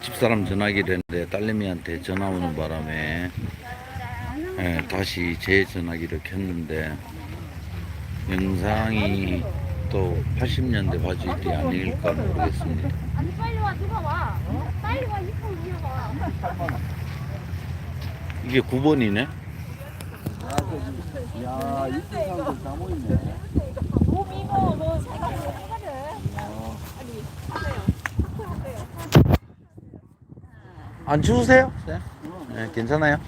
집사람 전화기를 했는데 딸내미한테 전화 오는 바람에 예, 다시 제 전화기를 켰는데 영상이 또 80년대 바지들이 아닐까 모르겠습니다. 아니 빨리 와 누가 와 빨리 와 위에 와 이게 9번이네? 야, 이쁜 사람들 다 모이네. 몸 이거 뭐 생각 못 하거든 안 추우세요? 네, 괜찮아요?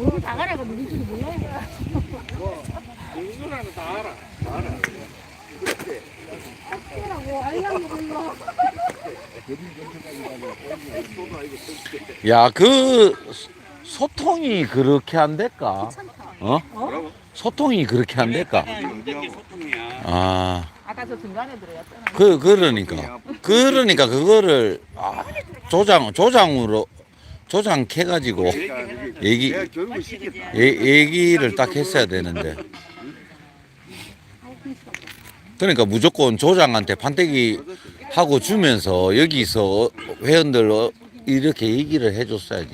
우리 나가라고 누군지 몰라요 누구라는 다 알아. 다 알아. 학교라고 알려고 몰라 야, 그 소통이 그렇게 안 될까? 어? 소통이 그렇게 안 될까? 아, 아까 저 중간에 들어갔잖아. 그 그러니까 그러니까 그거를 아, 조장 조장으로 조장해 가지고 얘기 내가 교육을 시켰다. 얘- 얘기를 딱 했어야 되는데. 그러니까 무조건 조장한테 판때기 하고 주면서 여기서 회원들 어, 이렇게 얘기를 해줬어야지.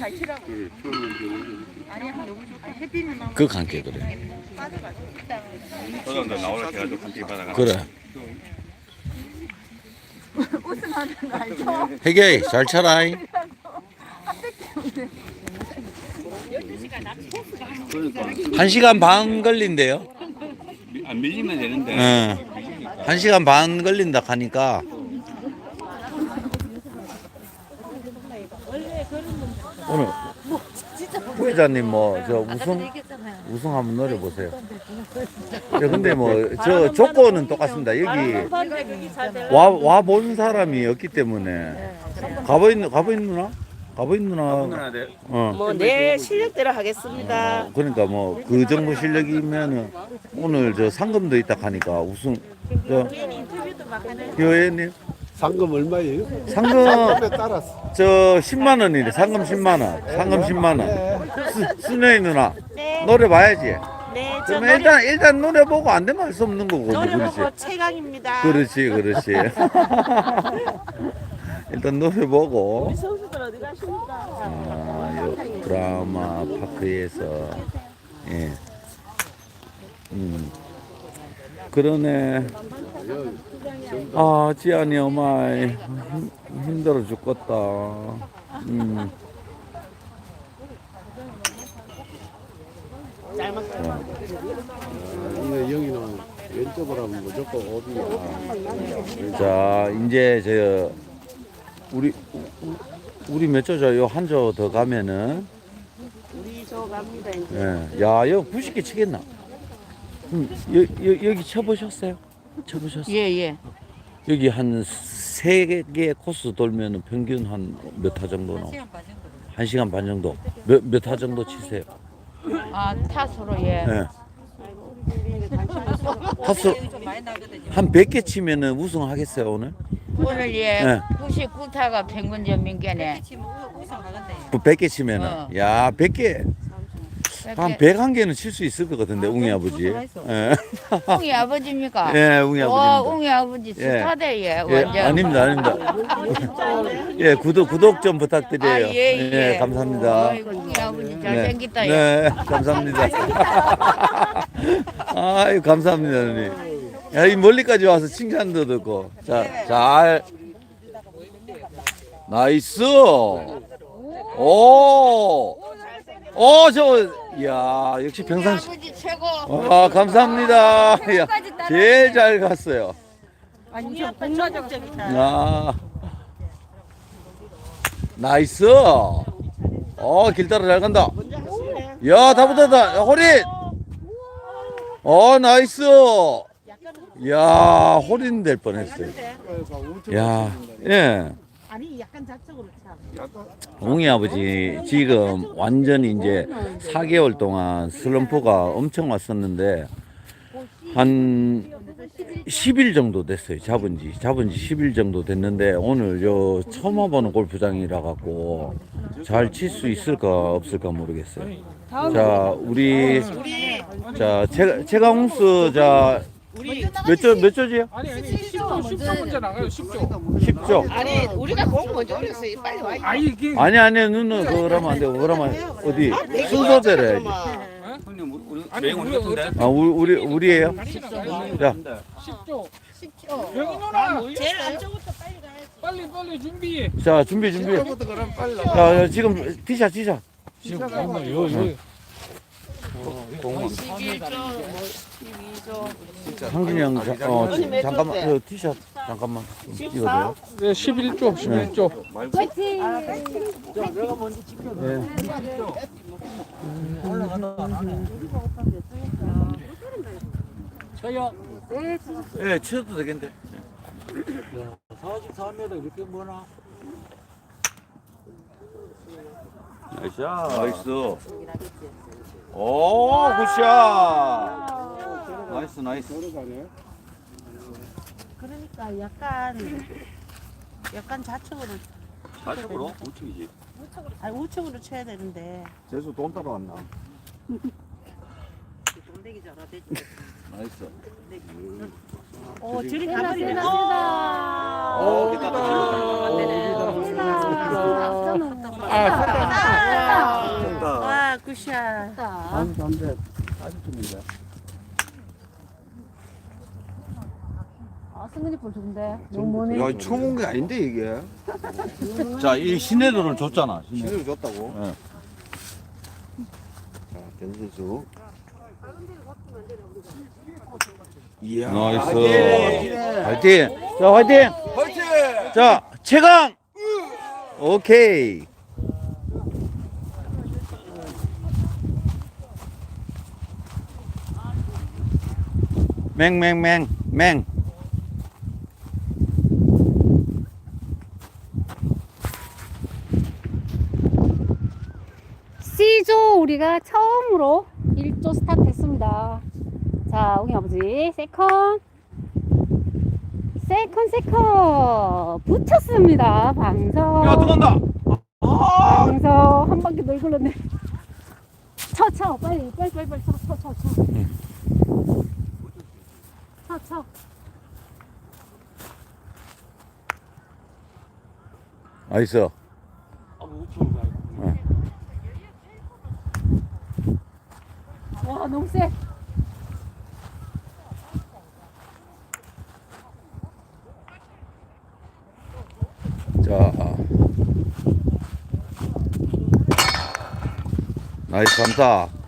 잘 치라고. 그, 아니, 그 관계 그래. 소 장도 나오라 해가지고 한테 받아가. 그래. 웃음하는 거 알죠? 해결 잘 차라이. 한 시간 반 걸린대요. 안 밀리면 되는데. 응. 한 시간 반 걸린다 하니까 오늘 부회장님 뭐 저 우승 우승 한번 노려 보세요. 근데 뭐 저 조건은 똑같습니다. 여기 와와 본 사람이 없기 때문에 가보인 가보인 누나 가보인 누나 누나 돼. 어. 뭐, 내 실력대로 하겠습니다. 그러니까 뭐 그 정도 실력이면은 오늘 저 상금도 있다 하니까 우승 저. 교회님 상금 얼마예요? 상금 에 따랐어. 저 10만 원이래 상금 10만 원 상금 10만 원 수녀이 누나 네, 노래 봐야지 네, 저 그럼 노래, 일단 일단 노래 보고 안 되면 할 수 없는 거고 뭐 노래 그렇지 보고 최강입니다. 그렇지 그렇지 일단 노래 보고 우리 선수들 어디 가십니까? 아, 요 드라마 파크에서 예. 음. 그러네. 아, 지안이 엄마 힘, 힘들어 죽겠다. 음. 잘 먹어요. 이거 여기는 왼쪽으로 하면 무조건 어디야. 자, 이제 저 우리 우리 몇 조죠? 요 한 조 더 가면은 우리 저 갑니다, 이제. 예. 야, 여기 90개 치겠나? 음, 여, 여, 여기 쳐보셨어요? 쳐보셨어요? 예, 예. 여기 한 세 개 코스 돌면은 평균 한 몇 타 정도 나오? 한 시간 반 정도. 몇 몇 타 정도 치세요? 아, 타수로, 예. 예. 타수 한 100개 치면은 우승하겠어요, 오늘? 오늘 예, 네. 99타가 평균. 그 100개 치면은. 어. 야, 100개. 한 101개는 칠 수 있을 것 같은데, 웅이 아버지. 예. 웅이 아버지입니까? 예, 웅이 와, 아버지. 웅이 아버지 스타대 예, 예, 완전. 아닙니다, 아닙니다. 예, 구독, 구독 좀 부탁드려요. 아, 예, 예. 감사합니다. 아이고, 웅이 아버지 네. 잘생겼다. 예. 네, 감사합니다. 아유, 감사합니다, 누님. 야, 이 멀리까지 와서 칭찬도 듣고. 자, 잘. 나이스. 오. 오, 저, 야 역시 평상시. 아버지 최고. 아, 감사합니다. 야, 제일 잘 갔어요. 아니, 저 공로적이다. 아. 나이스. 어, 길 따라 잘 간다. 야, 다 붙었다. 야, 호린. 어, 나이스. 야, 호린 될 뻔했어요. 야, 예. 아니, 약간 좌측으로 차. 웅이 아버지 지금 완전히 이제 4개월 동안 슬럼프가 엄청 왔었는데 한 10일 정도 됐어요. 잡은 지. 잡은 지 10일 정도 됐는데 오늘 저 처음 와보는 골프장이라 갖고 잘 칠 수 있을까 없을까 모르겠어요. 자, 우리 자, 최, 최강웅스 자 우리 몇 조, 몇 조지요? 아니 아니 10조 10조 먼저 나가요 10조 10조. 아니 우리가 공 먼저 올렸어요. 빨리 와. 아 이게 아니, 아니, 누는 그러면 안 돼. 그러면 어디? 순서대로 해야지. 형님 우리 우리 아니, 매운 우리 같은데. 아, 우리, 우리, 우리예요? 자, 10조 여기 누나 제일 안쪽부터 빨리 가야지. 빨리 빨리 준비 자, 준비, 준비. 자, 자, 지금 티샷, 티샷. 지금 요 요. 공원. 11조, 뭐 12조. 상준이 형, 자, 어, 지- 잠깐만, 저 티샷, 잠깐만. 찍어줘요. 네 11조 11조 화이팅! 예, 쳐도 되겠는데. 44m 이렇게 뭐나? 나이스. 나이스. 오, 굿샷. 나이스, 나이스. 그러니까 약간 약간 좌측으로 좌측으로 우측이지. 아니 우측으로 쳐야 되는데. 재수 돈 따라왔나? 나이스. 어 저리 세나, 가버리네. 세나, 어. 오, 세나. 세나. 와 굿샷. 한300 아직쯤인데. 아, 승근이 볼 좋은데. 너무 머네. 야, 처음 온 게 아닌데 이게. 자, 이 시내도를 줬잖아. 시내. 신을 줬다고. 예. 자, 변선수. 이야. 나이스. 화이팅. 자, 화이팅. 화이팅. 자, 최강. 오케이. 맹맹맹 맹. C조 우리가 처음으로 1조 스타트 했습니다. 자, 우리 아버지, 세컨. 세컨, 세컨. 붙였습니다. 방석. 야, 들어간다. 방석. 한 바퀴 돌 굴렀네. 쳐, 쳐. 빨리, 빨리, 빨리, 빨리. 쳐, 쳐, 쳐, 쳐. 쳐, 쳐. 나이스. 와, 너무 세. 자. 나이스 감사.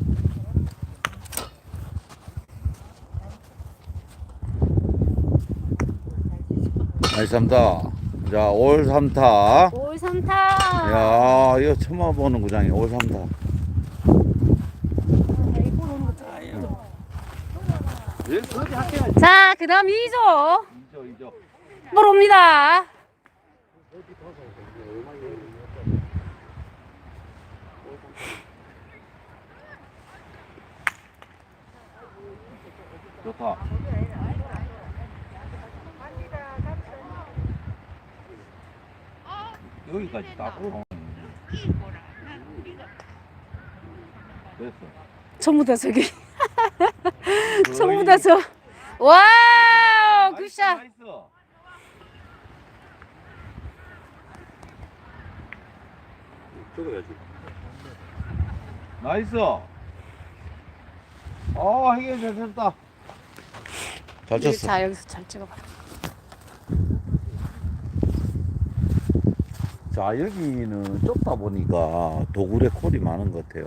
나이스 삼타. 자, 올 삼타. 올 삼타. 야, 이거 처음 와보는 구장이야, 올 삼타. 자, 그 다음 2조. 이죠, 이죠. 들어옵니다. 좋다. 여기까지 딱. 됐어. 전부 다 저기. 전부 다 저. 와우, 굿샷. 나이스. 어, 해결 잘 쳤다. 잘 쳤어. 자, 여기서 잘 찍어봐. 자, 여기는 좁다 보니까 도굴에 콜이 많은 것 같아요.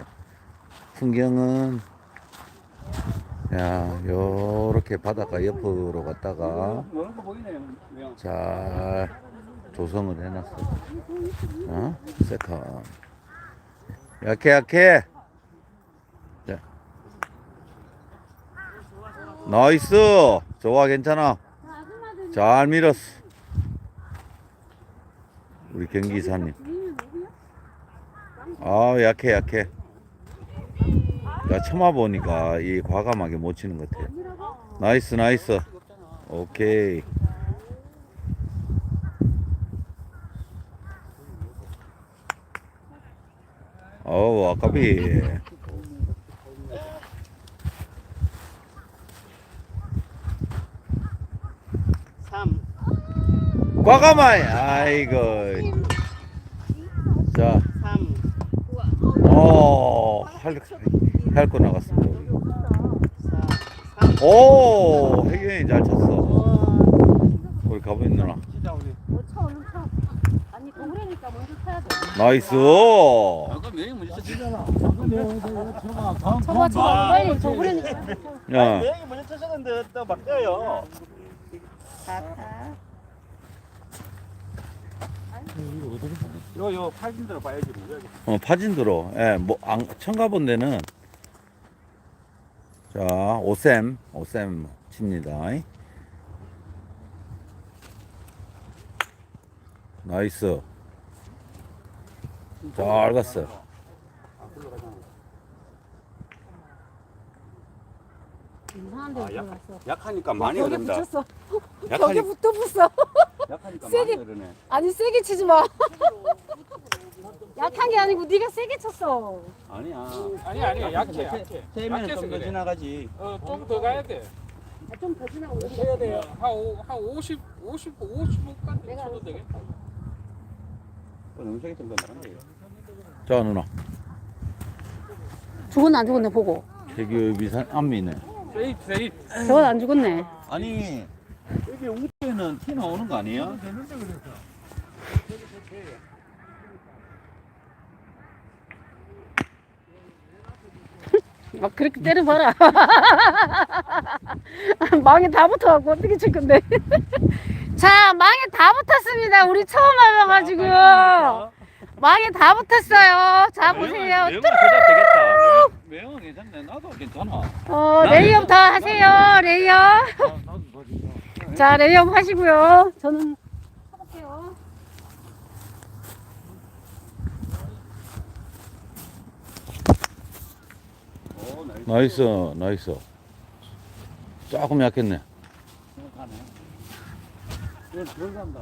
풍경은, 야, 요렇게 바닷가 옆으로 갔다가. 잘 조성을 해놨어. 어? 세컨. 약해, 약해. 자. 나이스. 좋아, 괜찮아. 잘 밀었어. 우리 경기사님. 아, 약해, 약해. 야, 처마 보니까 이 과감하게 못 치는 것 같아. 나이스, 나이스. 오케이. 어우, 아까비. 과감하게 아이고 자 3. 어, 할, 할거 나갔습니다. 4. 3. 오, 혜경이 잘 쳤어. 우리 가보인 누나. 나이스. 야, 바뀌어요. 4타. 요요 팔진대로 봐야지. 어, 파진도로. 예, 뭐, 안, 처음 가본 데는. 자, 오셈, 오셈 칩니다. 나이스. 잘 갔어. 이상한 데 아, 약- 들어갔어 약하니까 많이 벽에 흐른다. 붙였어 벽에 붙어 붙어 약하니까 세게- 많이 흐르네. 아니 세게 치지 마 약한 게 아니고 네가 세게 쳤어 아니야. 아니 아니 약해 약해. 세면은 약해서 좀더 그래. 지나가지. 어좀 더 가야 돼. 좀 더 지나고 해야 돼요. 한, 오, 한 50, 50, 55까지 내가 쳐도 되겠다. 너무 세게 좀 거예요. 자, 누나. 죽었네 안 죽었네 보고 태교 비산 안미네. 세입, 세입. 저건 안 죽었네. 아니, 여기 우에는 티 나오는 거 아니에요? 막 그렇게 때려봐라. 망에 다 붙어갖고 어떻게 칠 건데. 자 망에 다 붙었습니다. 우리 처음 와봐가지고 망에 다 붙었어요. 자 보세요. 매운 제작 되겠다. 매운 괜찮네. 나도 괜찮아. 어 레이업 다 하세요 레이업 자 레이업 하시고요 저는 쳐볼게요 오, 나이스. 나이스, 나이스. 조금 약했네. 들어간다.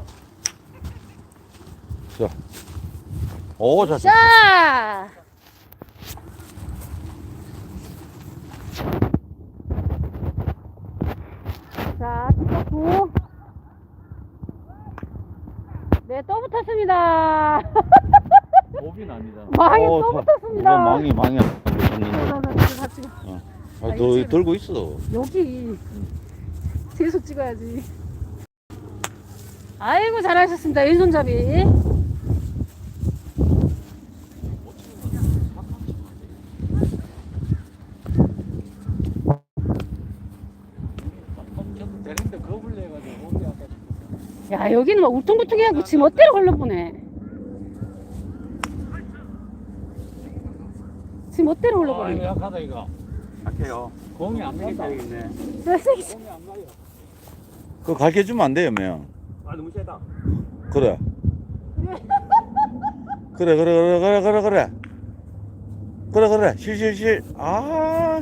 오, 잘 쳤어. 자 자, 찍었고. 네, 또 붙었습니다. 오빈. 망이 어, 또 자, 붙었습니다. 이건 망이, 망이야. 찍어. 아, 너 들고 있어. 여기. 뒤에서 찍어야지. 아이고, 잘하셨습니다. 왼손잡이. 되는데 겁을 내가지고 오게 아까. 야, 여기는 막 울퉁불퉁해갖고 지금 멋대로 흘러보네. 지금 아, 흘러보네. 이거 약하다 이거. 약해요. 공이 안. 세게 치- 공이 안 가요. 그거 가르쳐 주면 안 돼요, 명. 아, 너무 세다. 그래. 그래, 그래, 그래, 그래, 그래, 그래. 그래, 그래. 실 실 실. 아.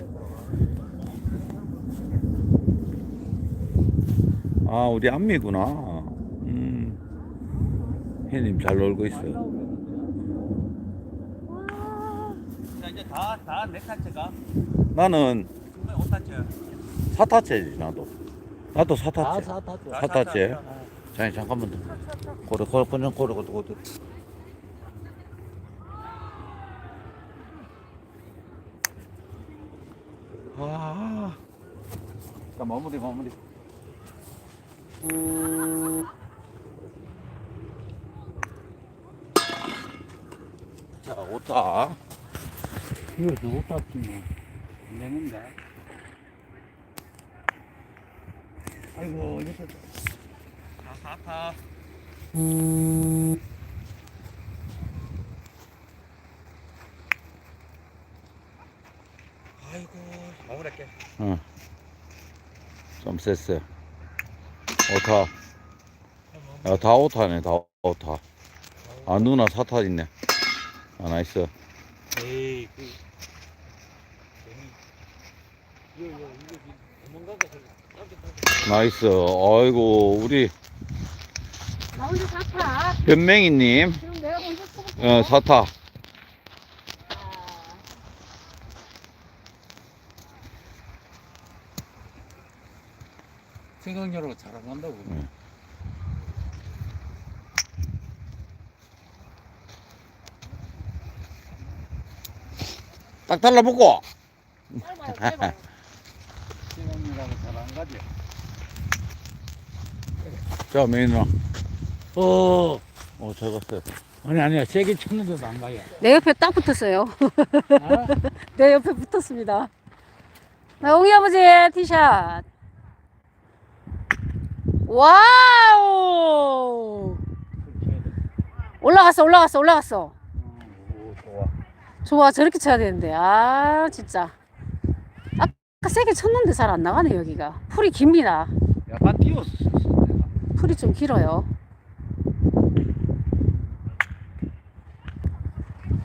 아, 우리 안미구나. 음. 혜님 잘 놀고 있어. 자, 이제 다, 다 넥타치가. 나는 옷타치. 사타째지, 나도. 나도. 사탔죠. 사타째. 자, 잠깐만 더. 고래, 고래, 고래, 고래, 고래, 고래. 아. 자, 마무리, 마무리. 자, 오타. 이거 못 탔지 뭐. 안 되는데. 아이고 이렇게 다, 다. 아이고, 마무리할게. 응. 좀 셌어요. 오타. 야, 다 오타네, 다 오타. 아, 누나 사타 있네. 아, 나이스. 에이, 그. 이거 이거 이거 도망가게 나이스. 아이고, 우리 나 혼자 사타. 변맹이님, 지금 내가 먼저 쳐볼게. 어, 사타. 생각력으로 잘 안 간다고. 응. 딱 달라붙고. 자, 메인아. 어. 어, 잘 갔어요. 아니 아니야 세게 쳤는데도 안 가요. 내 옆에 딱 붙었어요. 아? 내 옆에 붙었습니다. 나 옹이 아버지 티샷. 와우! 올라갔어, 올라갔어, 올라갔어. 오 좋아. 저렇게 쳐야 되는데. 아, 진짜. 아까 세게 쳤는데 잘 안 나가네, 여기가. 풀이 깁니다. 약간 띄웠어. 풀이 좀 길어요.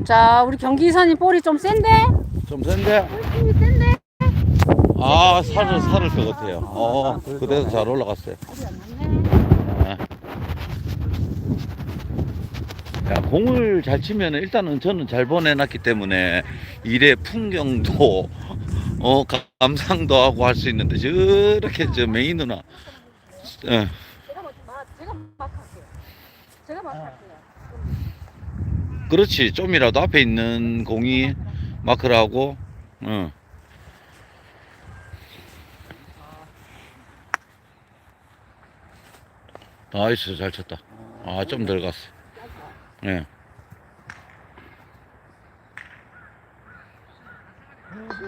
자, 우리 경기선이 볼이 좀 센데? 좀 센데? 힘이 센데? 아, 살을, 살을 것 같아요. 어, 그대로 잘 올라갔어요. 볼이 안 맞네. 야, 공을 잘 치면 일단은 저는 잘 보내놨기 때문에 일의 풍경도 어 가- 감상도 하고 할 수 있는데 저렇게 저 메인 누나 할게요. 그렇지. 좀이라도 앞에 있는 공이 마크를 하고 어. 나이스. 잘 쳤다. 아 좀 덜 갔어 예.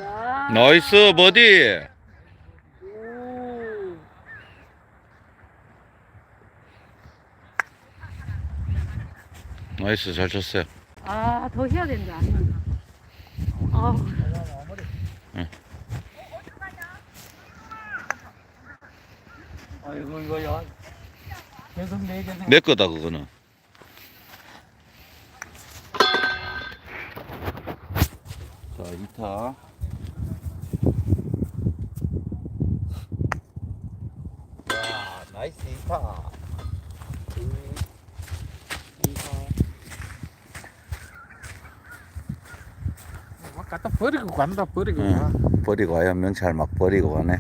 야. 나이스 버디 오. 나이스 잘 쳤어요 아, 더 해야 된다. 아, 아이고 이거 야. 계속 네 개. 내 거다 그거는 자 2타 야 나이스 2타 막 갖다 버리고 간다 버리고 응. 가. 버리고 와요 명찰 막 버리고 가네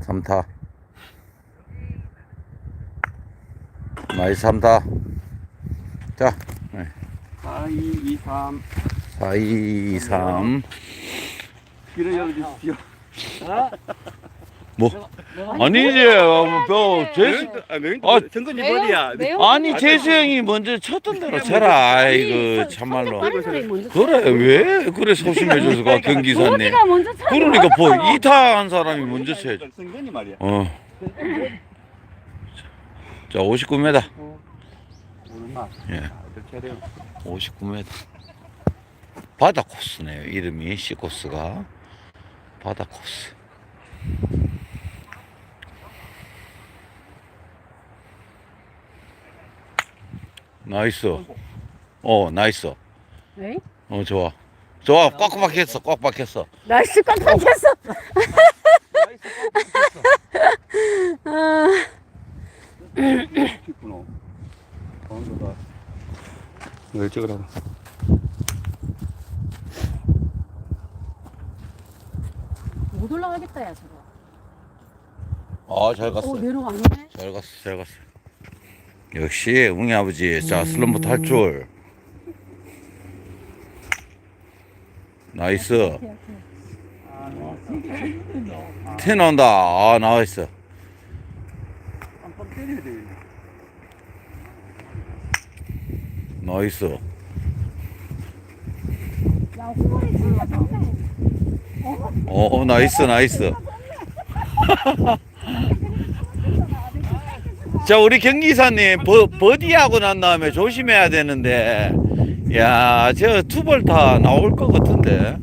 3타 나이스 3타 자 4, 2, 2, 3. 4, 2, 3 길을 열어주십시오. 뭐? 아니지 뭐 제수 아, 정근이 매우- 버디야. 매우 아니 재수 형이 먼저 쳤던 대로 쳐라 아이고 참말로 빠른 사람이 먼저 그래 왜 그래 소심해져서 가 경기사님 어디가 먼저 차 그러니까 뭐 이타 한 사람이 먼저 쳐야지 정근이 말이야. 어. 자 59m 오는 맛. 예. 이렇게 해야 돼. 59m 바다 코스네요 이름이 C 코스가 바다 코스 나이스 어 나이스 네? 어 좋아 좋아 꽉 박혔어 꽉 박혔어 날씨 꽉 막혔어. 아, 깊구나. 가운데다. 왜 찍으라. 못 올라가겠다, 야, 저거. 아 잘 갔어 오, 내려가네. 잘 갔어 잘 갔어. 역시 웅이 아버지 자 슬럼프 탈출 나이스. 티 나온다. 아 나이스. 깜빡 때려야 돼. 나이스. 어, 어 나이스 나이스 자 우리 경기사님 버, 버디하고 난 다음에 조심해야 되는데 야저 투볼 다 나올 것 같은데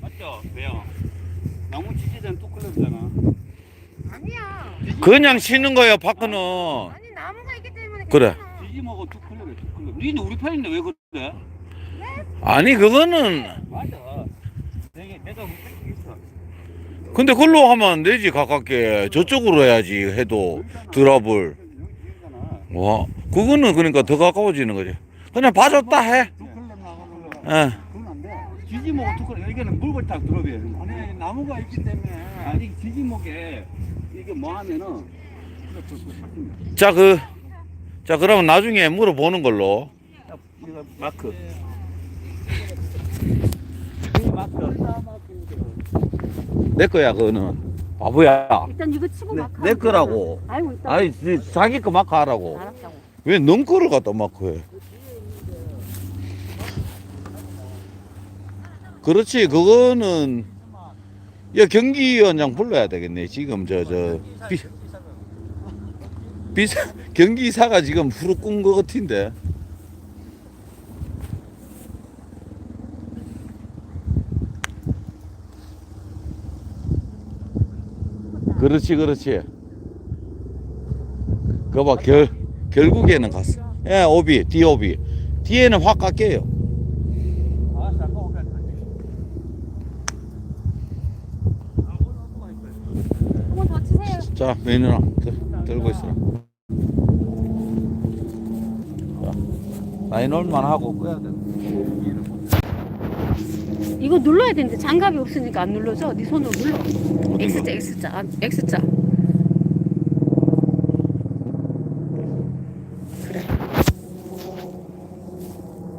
맞죠? 왜요? 나무 치지된 뚜클럽이잖아. 아니야. 그냥 치는 거야 파크는 그래 뒤집어고 뚜클럽이야 뚜클럽. 니는 우리 편인데 왜 그래? 아니 그거는 맞아. 내가 내가 무슨 있어. 근데 그걸로 하면 안 되지 가깝게 저쪽으로 해야지 해도 드랍을 여기잖아. 와 그거는 그러니까 더 가까워지는 거지 그냥 봐줬다 해 예. 그건 안 돼. 뒤집어고 뚜클럽 여기는 물걸 딱 들어줘야 돼. 아니 나무가 있기 때문에 아니 뒤집목에 이게 뭐 하면은 자, 그, 자, 그러면 나중에 물어보는 걸로. 이거 마크. 이 마크. 내 거야, 그거는. 바보야. 일단 이거 치고 내, 막내 거라고. 아이고 일단 아니, 지- 자기 거 마크 하라고. 알았다고 왜 넌 거를 갖다 마크 해? 그렇지, 그거는. 야, 경기위원장 불러야 되겠네. 지금 저, 저, 비, 비사, 경기사가 지금 후루 꾼것 같은데. 그렇지, 그렇지. 그거 봐, 결, 결국에는 갔어. 예, 오비, 뒤 오비. 뒤에는 확 깎여요. 아, 자, 들, 들고 있어. 자, 라인홀만 하고. 끄야 돼. 이거 눌러야 되는데 장갑이 없으니까 안 눌러져? 네 손으로 눌러. X자 X자 아, X자